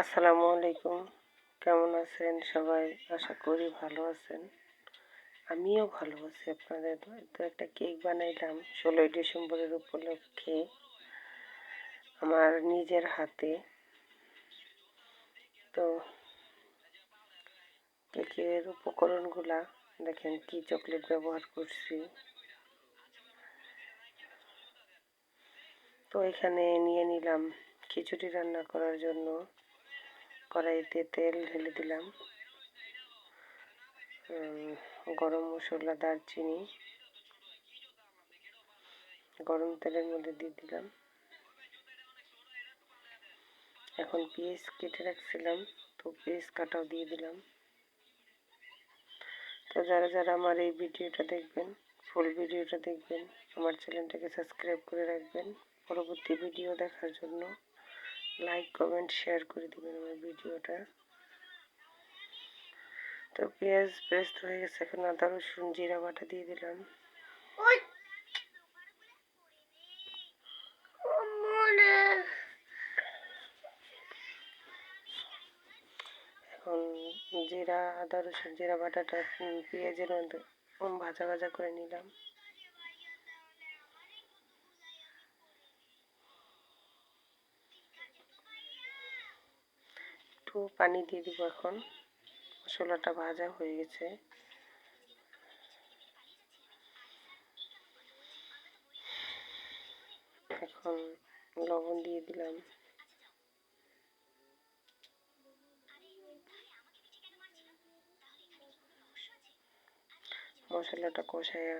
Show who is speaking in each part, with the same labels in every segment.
Speaker 1: আসসালামু আলাইকুম। কেমন আছেন সবাই? আশা করি ভালো আছেন। আমিও ভালো আছি আপনাদের তো একটা কেক বানাইলাম ষোলোই ডিসেম্বরের উপলক্ষে আমার নিজের হাতে। তো কেকের উপকরণগুলা দেখেন কি চকলেট ব্যবহার করছি। তো এখানে নিয়ে নিলাম খিচুড়ি রান্না করার জন্য। কড়াইতে তেল ঢেলে দিলাম। গরম মশলা, দারচিনি, গরম তেলের মধ্যে দিয়ে দিলাম। এখন পেঁয়াজ কেটে রাখছিলাম, তো পেঁয়াজ কাটাও দিয়ে দিলাম। তো যারা যারা আমার এই ভিডিওটা দেখবেন, ফুল ভিডিওটা দেখবেন, আমার চ্যানেলটাকে সাবস্ক্রাইব করে রাখবেন। পরবর্তী ভিডিও দেখার জন্য লাইক কমেন্ট শেয়ার করে দেবেন আমার ভিডিওটা। তো পেঁয়াজ পেস্ট হয়ে গেছে এখন আদা রসুন জিরা বাটা দিয়ে দিলাম। এখন জিরা আদা রসুন জিরা বাটাটা পেঁয়াজের মধ্যে ভাজা ভাজা করে নিলাম। একটু পানি দিয়ে দিব এখন। মশলাটা ভাজা হয়ে গেছে। এখন লবণ দিয়ে দিলাম। মশলাটা কষায়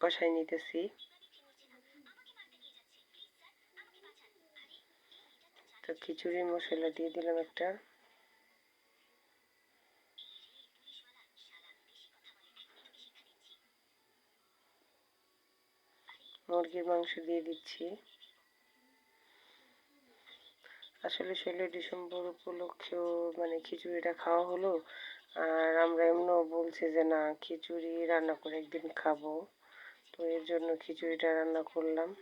Speaker 1: কষাই নিতেছি। তো খিচুড়ি মশলা দিয়ে দিলাম একটা। মুরগির মাংস দিয়ে দিচ্ছি। আসলে ষোলোই ডিসেম্বর উপলক্ষেও মানে খিচুড়িটা খাওয়া হলো। আর আমরা এমনও বলছি যে, না, খিচুড়ি রান্না করে একদিন খাব। তো এর জন্য খিচুড়িটা রান্না করলাম।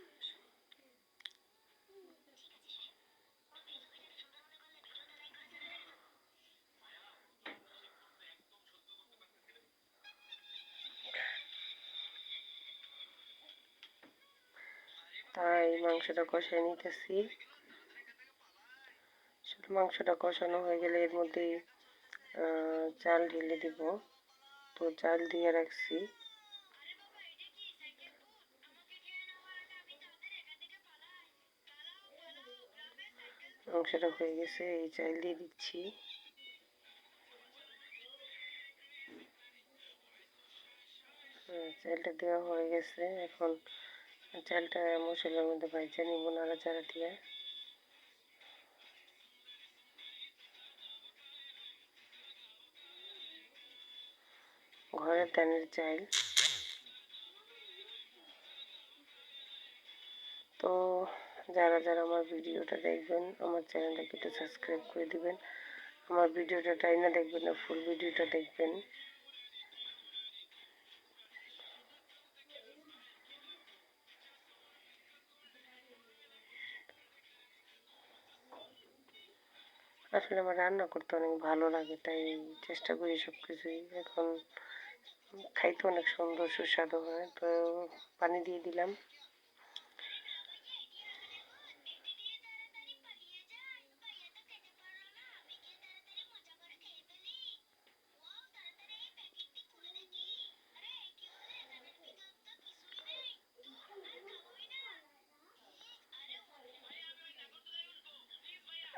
Speaker 1: তাই মাংসটা কষাই নিতেছি। মাংসটা কষানো হয়ে গেলে এর মধ্যে চাল ঢেলে দিব। তো চাল দিয়ে রাখছি। মাংসটা হয়ে গেছে, এই চাল দিয়ে দিচ্ছি। চালটা দেওয়া হয়ে গেছে। এখন চালটা মশলার মধ্যে ভাজা নিব নাড়াচাড়া দিয়ে। ঘরের ধানের চাল তো যারা যারা আমার ভিডিওটা দেখবেন, আমার চ্যানেলটাকে একটু সাবস্ক্রাইব করে দিবেন। আমার ভিডিওটা টাই না দেখবেন না, ফুল ভিডিওটা দেখবেন। আসলে আমার রান্না করতে অনেক ভালো লাগে, তাই চেষ্টা করি সব কিছুই এখন খাইতে অনেক সুন্দর, সুস্বাদু হয়, তো পানি দিয়ে দিলাম।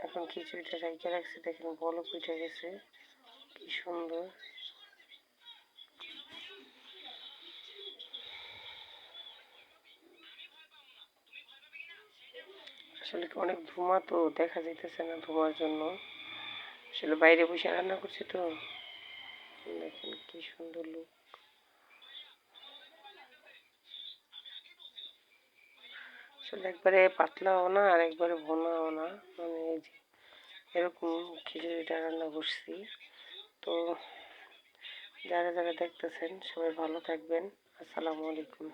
Speaker 1: এখন খিচুড়িটা রাইখে রাখছি, দেখেন বলো পিঠে গেছে। কি সুন্দর। আসলে অনেক ধোঁয়া তো, দেখা যাইতেছে না ধোঁয়ার জন্য। আসলে বাইরে বসে রান্না করছি তো। দেখেন কি সুন্দর লুক আসলে একবারে পাতলাও না আর একবারে ভোনাও না। মানে এই যে, এরকম খিচুড়িটা রান্না করছি তো যারা যারা দেখতেছেন, সবাই ভালো থাকবেন। আসসালামু আলাইকুম।